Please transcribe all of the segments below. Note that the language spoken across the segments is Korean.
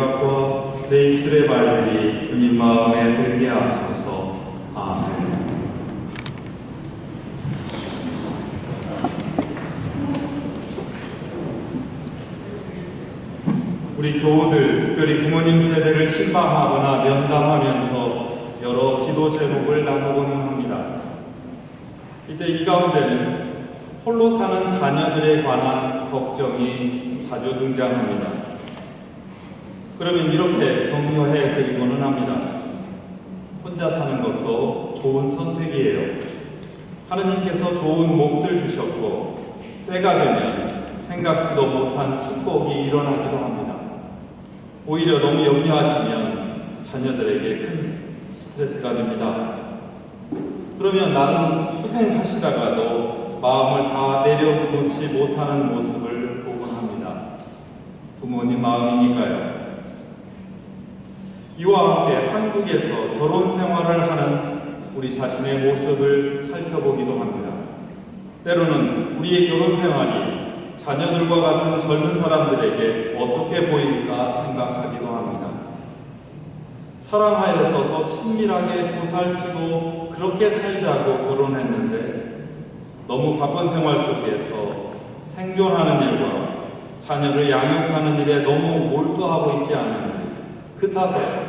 생각과 내 입술의 말들이 주님 마음에 들게 하소서. 아멘. 우리 교우들, 특별히 부모님 세대를 신방하거나 면담하면서 여러 기도 제목을 나누고는 합니다. 이때 이 가운데는 홀로 사는 자녀들에 관한 걱정이 자주 등장합니다. 그러면 이렇게 격려해 드리고는 합니다. 혼자 사는 것도 좋은 선택이에요. 하느님께서 좋은 몫을 주셨고, 때가 되면 생각지도 못한 축복이 일어나기도 합니다. 오히려 너무 염려하시면 자녀들에게 큰 스트레스가 됩니다. 그러면 나는 수긍하시다가도 마음을 다 내려놓지 못하는 모습을 보곤 합니다. 부모님 마음이니까요. 이와 함께 한국에서 결혼 생활을 하는 우리 자신의 모습을 살펴보기도 합니다. 때로는 우리의 결혼 생활이 자녀들과 같은 젊은 사람들에게 어떻게 보일까 생각하기도 합니다. 사랑하여서 더 친밀하게 보살피고 그렇게 살자고 결혼했는데 너무 바쁜 생활 속에서 생존하는 일과 자녀를 양육하는 일에 너무 몰두하고 있지 않은지 그 탓에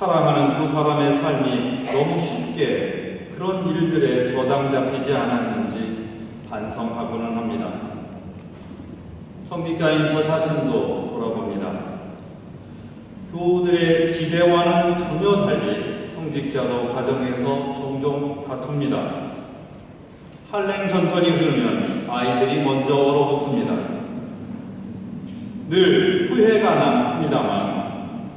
사랑하는 두 사람의 삶이 너무 쉽게 그런 일들에 저당 잡히지 않았는지 반성하고는 합니다. 성직자인 저 자신도 돌아봅니다. 교우들의 기대와는 전혀 달리 성직자도 가정에서 종종 다툽니다. 한랭 전선이 흐르면 아이들이 먼저 얼어붙습니다. 늘 후회가 남습니다만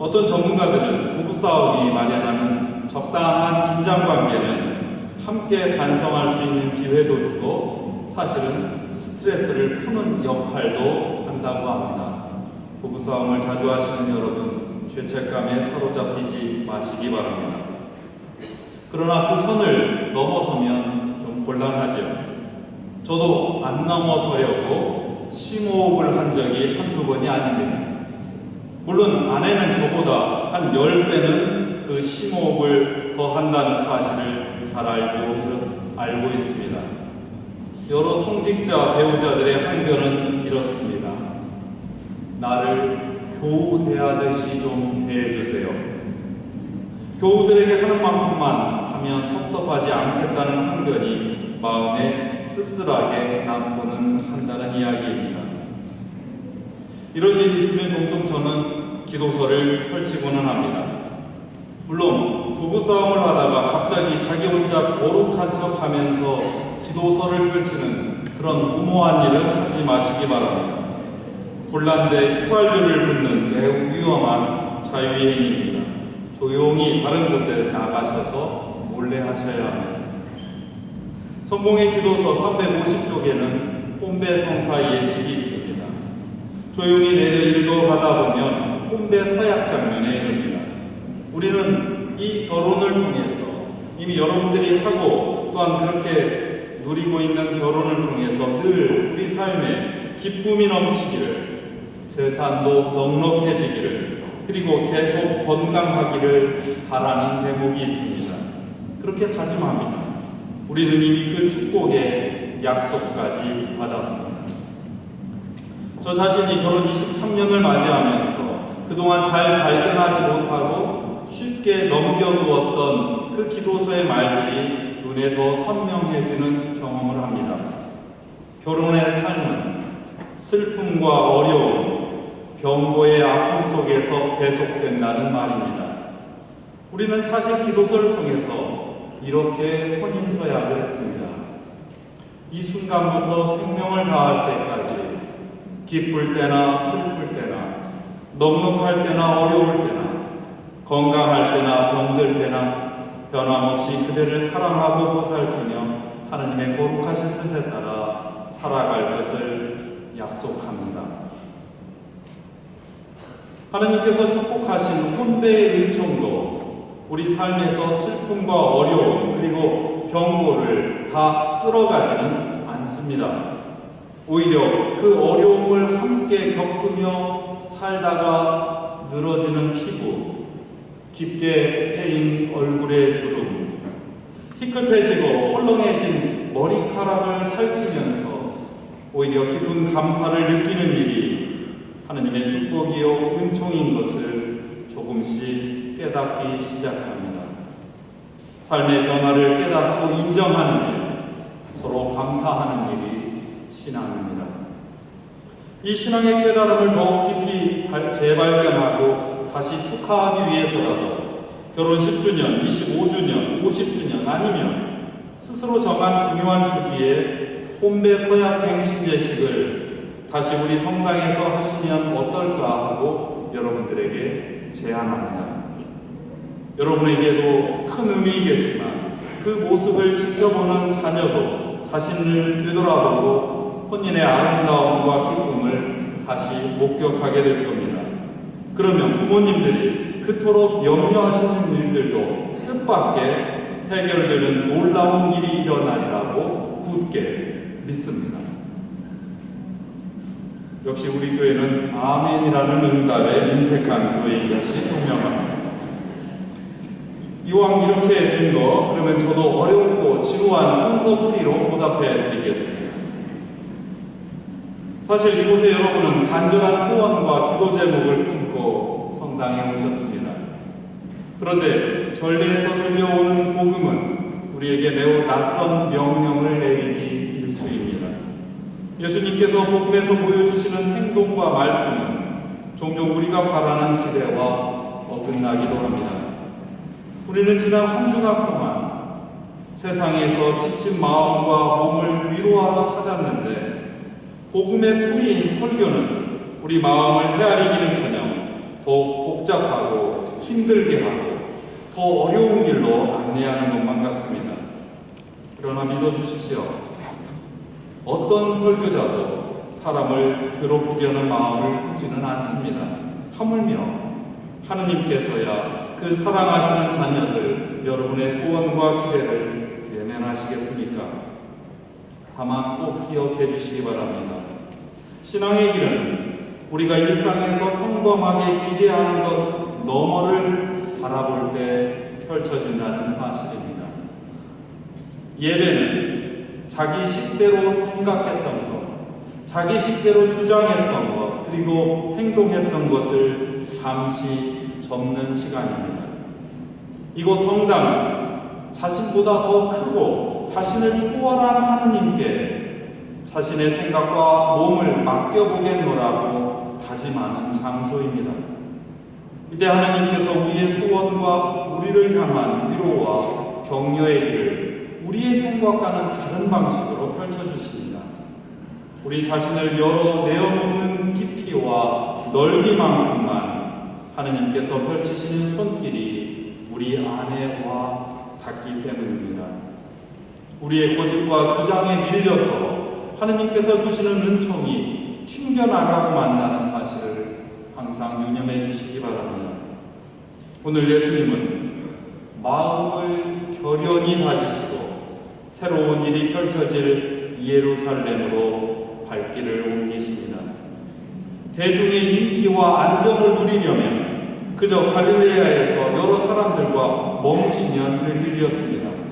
어떤 전문가들은 부부싸움이 마련하는 적당한 긴장 관계는 함께 반성할 수 있는 기회도 주고 사실은 스트레스를 푸는 역할도 한다고 합니다. 부부싸움을 자주 하시는 여러분 죄책감에 사로잡히지 마시기 바랍니다. 그러나 그 선을 넘어서면 좀 곤란하죠. 저도 안 넘어서려고 심호흡을 한 적이 한두 번이 아닙니다. 물론 아내는 저보다 한 10배는 그 심호흡을 더 한다는 사실을 잘 알고, 알고 있습니다. 여러 성직자 배우자들의 항변은 이렇습니다. 나를 교우 대하듯이 좀 대해주세요. 교우들에게 하는 만큼만 하면 섭섭하지 않겠다는 항변이 마음에 씁쓸하게 남고는 한다는 이야기입니다. 이런 일이 있으면 종종 저는 기도서를 펼치고는 합니다. 물론 부부싸움을 하다가 갑자기 자기 혼자 거룩한 척 하면서 기도서를 펼치는 그런 무모한 일은 하지 마시기 바랍니다. 혼란대 휘발유를 붓는 매우 위험한 자유의 행위입니다. 조용히 다른 곳에 나가셔서 몰래 하셔야 합니다. 성공의 기도서 350쪽에는 혼배 성사 예식이 있습니다. 조용히 내려 읽어 가다 보면 혼배 서약 장면에 이릅니다. 우리는 이 결혼을 통해서 이미 여러분들이 하고 또한 그렇게 누리고 있는 결혼을 통해서 늘 우리 삶에 기쁨이 넘치기를 재산도 넉넉해지기를 그리고 계속 건강하기를 바라는 대목이 있습니다. 그렇게 다짐합니다. 우리는 이미 그 축복의 약속까지 받았습니다. 저 자신이 결혼 23년을 맞이하면서 그동안 잘 발견하지 못하고 쉽게 넘겨두었던 그 기도서의 말들이 눈에 더 선명해지는 경험을 합니다. 결혼의 삶은 슬픔과 어려움, 병고의 아픔 속에서 계속된다는 말입니다. 우리는 사실 기도서를 통해서 이렇게 혼인 서약을 했습니다. 이 순간부터 생명을 다할 때까지 기쁠 때나 슬플 넉넉할 때나 어려울 때나 건강할 때나 병들 때나 변함없이 그대를 사랑하고 보살피며 하나님의 거룩하신 뜻에 따라 살아갈 것을 약속합니다. 하나님께서 축복하신 혼배의 은총도 우리 삶에서 슬픔과 어려움 그리고 병고를 다 쓸어가지는 않습니다. 오히려 그 어려움을 함께 겪으며 살다가 늘어지는 피부, 깊게 패인 얼굴의 주름, 희끗해지고 헐렁해진 머리카락을 살피면서 오히려 깊은 감사를 느끼는 일이 하느님의 축복이요 은총인 것을 조금씩 깨닫기 시작합니다. 삶의 변화를 깨닫고 인정하는 일, 서로 감사하는 일이 신앙입니다. 이 신앙의 깨달음을 더욱 깊이 재발견하고 다시 축하하기 위해서라도 결혼 10주년, 25주년, 50주년 아니면 스스로 정한 중요한 주기에 혼배 서약 갱신 제식을 다시 우리 성당에서 하시면 어떨까 하고 여러분들에게 제안합니다. 여러분에게도 큰 의미이겠지만 그 모습을 지켜보는 자녀도 자신을 되돌아보고 혼인의 아름다움과 기쁨을 다시 목격하게 될 겁니다. 그러면 부모님들이 그토록 염려하시는 일들도 뜻밖의 해결되는 놀라운 일이 일어나리라고 굳게 믿습니다. 역시 우리 교회는 아멘이라는 응답에 인색한 교회인 것이 분명합니다. 이왕 이렇게 된 거, 그러면 저도 어렵고 지루한 성서풀이로 보답해 드리겠습니다. 사실 이곳에 여러분은 간절한 소원과 기도 제목을 품고 성당에 오셨습니다. 그런데 전례에서 들려오는 복음은 우리에게 매우 낯선 명령을 내리기 일수입니다. 예수님께서 복음에서 보여주시는 행동과 말씀은 종종 우리가 바라는 기대와 어긋나기도 합니다. 우리는 지난 한 주간 동안 세상에서 지친 마음과 몸을 위로하러 찾았는데 복음의 뿌리인 설교는 우리 마음을 헤아리기는커녕 더 복잡하고 힘들게 하고 더 어려운 길로 안내하는 것만 같습니다. 그러나 믿어주십시오. 어떤 설교자도 사람을 괴롭히려는 마음을 품지는 않습니다. 하물며 하느님께서야 그 사랑하시는 자녀들 여러분의 소원과 기대를? 다만 꼭 기억해 주시기 바랍니다. 신앙의 길은 우리가 일상에서 평범하게 기대하는 것 너머를 바라볼 때 펼쳐진다는 사실입니다. 예배는 자기 식대로 생각했던 것, 자기 식대로 주장했던 것, 그리고 행동했던 것을 잠시 접는 시간입니다. 이곳 성당은 자신보다 더 크고 자신을 초월한 하느님께 자신의 생각과 몸을 맡겨보겠노라고 다짐하는 장소입니다. 이때 하나님께서 우리의 소원과 우리를 향한 위로와 격려의 길을 우리의 생각과는 다른 방식으로 펼쳐주십니다. 우리 자신을 열어 내어놓는 깊이와 넓이만큼만 하느님께서 펼치시는 손길이 우리 안에 와 닿기 때문입니다. 우리의 고집과 주장에 밀려서 하느님께서 주시는 은총이 튕겨나가고 만나는 사실을 항상 유념해 주시기 바랍니다. 오늘 예수님은 마음을 결연히 다지시고 새로운 일이 펼쳐질 예루살렘으로 발길을 옮기십니다. 대중의 인기와 안정을 누리려면 그저 갈릴레아에서 여러 사람들과 머무시면 될 일이었습니다.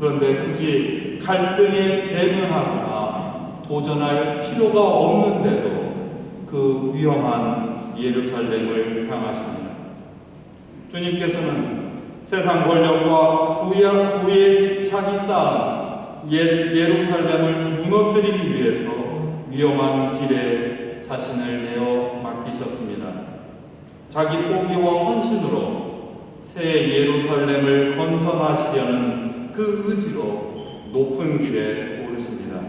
그런데 굳이 갈등에 대면하거나 도전할 필요가 없는데도 그 위험한 예루살렘을 향하십니다. 주님께서는 세상 권력과 구약 구의 집착이 쌓은 예, 예루살렘을 무너뜨리기 위해서 위험한 길에 자신을 내어 맡기셨습니다. 자기 포기와 헌신으로 새 예루살렘을 건설하시려는 그 의지로 높은 길에 오르십니다.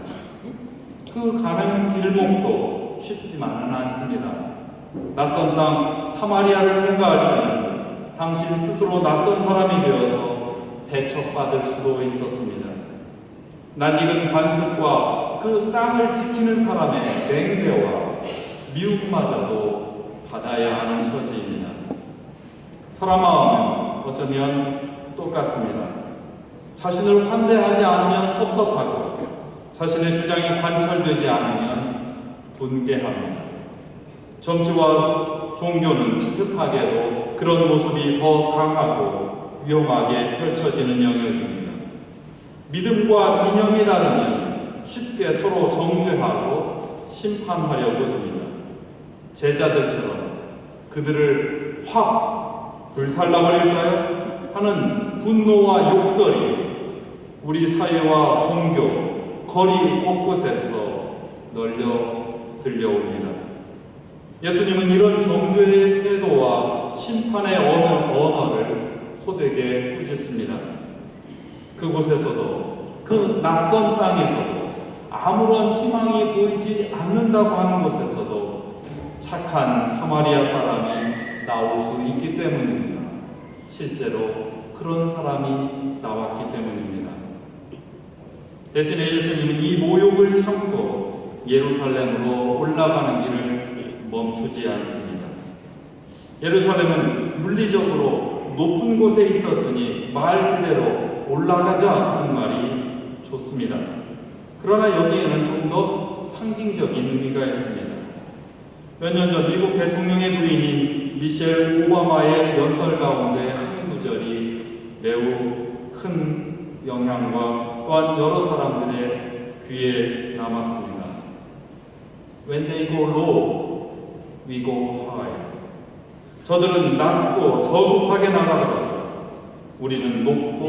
그 가는 길목도 쉽지만은 않습니다. 낯선 땅 사마리아를 통과하려면 당신 스스로 낯선 사람이 되어서 배척받을 수도 있었습니다. 낯익은 관습과 그 땅을 지키는 사람의 맹대와 미움마저도 받아야 하는 처지입니다. 사람 마음은 어쩌면 똑같습니다. 자신을 환대하지 않으면 섭섭하고 자신의 주장이 관철되지 않으면 분개합니다. 정치와 종교는 비슷하게도 그런 모습이 더 강하고 위험하게 펼쳐지는 영역입니다. 믿음과 이념이 다르면 쉽게 서로 정죄하고 심판하려고 합니다. 제자들처럼 그들을 확 불살라버릴까요? 하는 분노와 욕설이 우리 사회와 종교, 거리 곳곳에서 널려 들려옵니다. 예수님은 이런 정죄의 태도와 심판의 언어, 언어를 호되게 꾸짖습니다. 그곳에서도 그 낯선 땅에서도 아무런 희망이 보이지 않는다고 하는 곳에서도 착한 사마리아 사람이 나올 수 있기 때문입니다. 실제로 그런 사람이 나왔기 때문입니다. 대신에 예수님은 이 모욕을 참고 예루살렘으로 올라가는 길을 멈추지 않습니다. 예루살렘은 물리적으로 높은 곳에 있었으니 말 그대로 올라가자 하는 말이 좋습니다. 그러나 여기에는 좀더 상징적인 의미가 있습니다. 몇 년 전 미국 대통령의 부인인 미셸 오바마의 연설 가운데 한 구절이 매우 큰 영향과 또한 여러 사람들의 귀에 남았습니다. When they go low, we go high. 저들은 낮고 저급하게 나가더라도 우리는 높고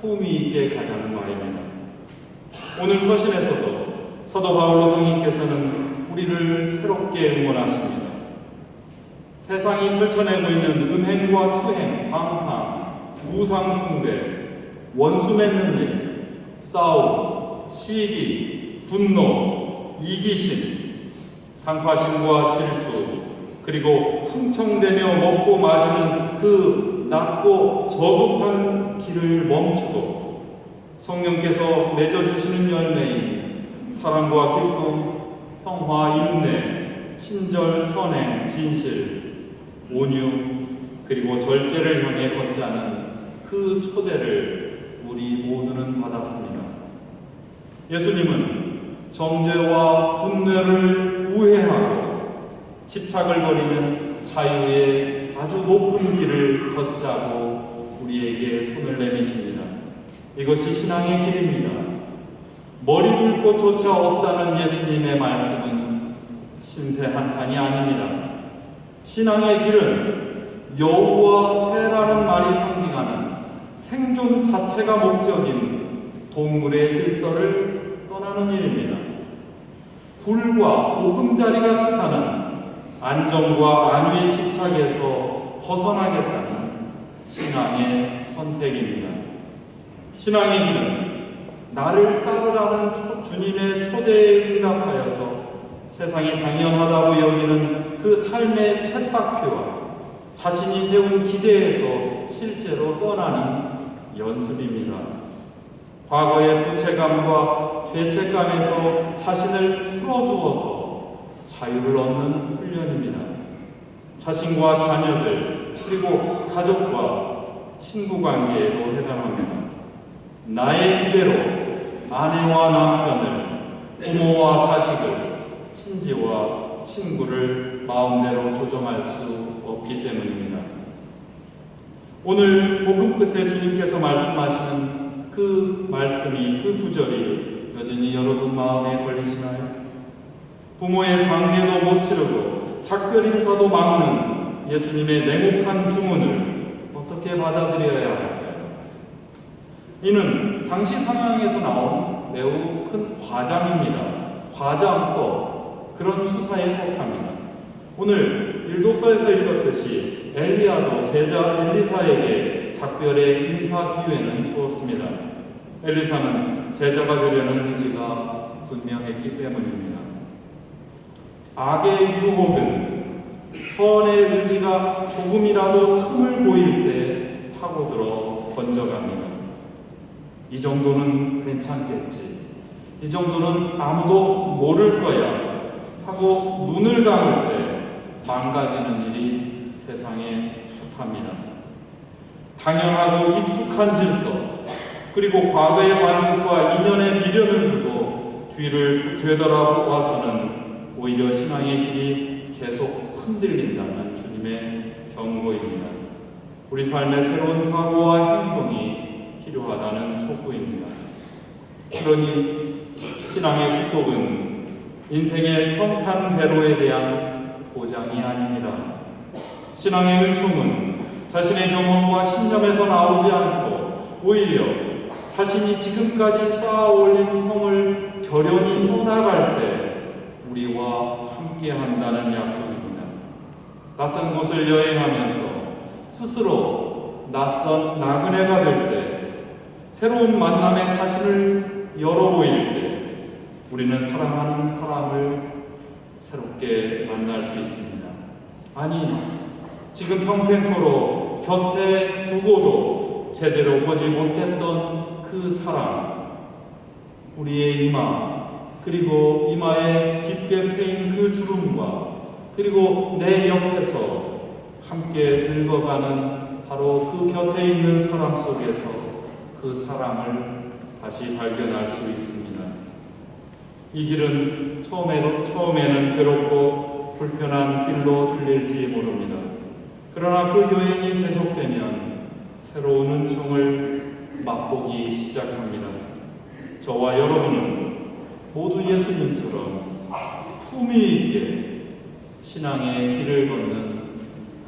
품위 있게 가자는 말입니다. 오늘 서신에서도 사도 바울로 성인께서는 우리를 새롭게 응원하십니다. 세상이 펼쳐내고 있는 음행과 추행, 방탕, 우상 숭배, 원수 맺는 일, 싸움, 시기, 분노, 이기심, 강파심과 질투, 그리고 흥청대며 먹고 마시는 그 낮고 저급한 길을 멈추고 성령께서 맺어주시는 열매인 사랑과 기쁨, 평화, 인내, 친절, 선행, 진실, 온유, 그리고 절제를 향해 걷자는 그 초대를 우리 모두는 받았습니다. 예수님은 정죄와 분뇌를 우회하고 집착을 버리는 자유의 아주 높은 길을 걷자고 우리에게 손을 내미십니다. 이것이 신앙의 길입니다. 머리 둘 곳조차 없다는 예수님의 말씀은 신세 한탄이 아닙니다. 신앙의 길은 여우와 새라는 말이 상징하는 생존 자체가 목적인 동물의 질서를 떠나는 일입니다. 굴과 보금자리가 뜻하는 안정과 안위의 집착에서 벗어나겠다는 신앙의 선택입니다. 신앙의 길은 나를 따르라는 주님의 초대에 응답하여서 세상이 당연하다고 여기는 그 삶의 쳇바퀴와 자신이 세운 기대에서 실제로 떠나는 연습입니다. 과거의 부채감과 죄책감에서 자신을 풀어주어서 자유를 얻는 훈련입니다. 자신과 자녀들, 그리고 가족과 친구 관계에도 해당합니다. 나의 기대로 아내와 남편을, 부모와 자식을, 친지와 친구를 마음대로 조정할 수 없기 때문입니다. 오늘 복음 끝에 주님께서 말씀하시는 그 말씀이, 그 구절이 여전히 여러분 마음에 걸리시나요? 부모의 장례도 못 치르고 작별 인사도 막는 예수님의 냉혹한 주문을 어떻게 받아들여야 할까요? 이는 당시 상황에서 나온 매우 큰 과장입니다. 과장법, 그런 수사에 속합니다. 오늘 일독서에서 읽었듯이 엘리야도 제자 엘리사에게 작별의 인사 기회는 주었습니다. 엘리사는 제자가 되려는 의지가 분명했기 때문입니다. 악의 유혹은 선의 의지가 조금이라도 틈을 보일 때 파고들어 번져갑니다. 이 정도는 괜찮겠지. 이 정도는 아무도 모를 거야. 하고 눈을 감을 때 망가지는 일이 세상에 숱합니다. 당연하고 익숙한 질서, 그리고 과거의 관습과 인연의 미련을 두고 뒤를 되돌아와서는 오히려 신앙의 길이 계속 흔들린다는 주님의 경고입니다. 우리 삶의 새로운 사고와 행동이 필요하다는 촉구입니다. 그러니 신앙의 축복은 인생의 평탄대로에 대한 보장이 아닙니다. 신앙의 은총은 자신의 경험과 신념에서 나오지 않고 오히려 자신이 지금까지 쌓아 올린 성을 결연히 떠나갈 때 우리와 함께 한다는 약속입니다. 낯선 곳을 여행하면서 스스로 낯선 나그네가 될 때 새로운 만남에 자신을 열어 보일 때 우리는 사랑하는 사람을 새롭게 만날 수 있습니다. 아니, 지금 평생토록 곁에 두고도 제대로 보지 못했던 그 사람, 우리의 이마, 그리고 이마에 깊게 패인 그 주름과 그리고 내 옆에서 함께 늙어가는 바로 그 곁에 있는 사람 속에서 그 사랑을 다시 발견할 수 있습니다. 이 길은 처음에도, 처음에는 괴롭고 불편한 길로 들릴지 모릅니다. 그러나 그 여행이 계속되면 새로운 은총을 맛보기 시작합니다. 저와 여러분은 모두 예수님처럼 품위 있게 신앙의 길을 걷는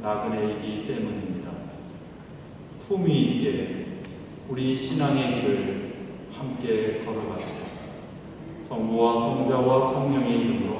나그네이기 때문입니다. 품위 있게 우리 신앙의 길을 함께 걸어가시죠. 성부와 성자와 성령의 이름으로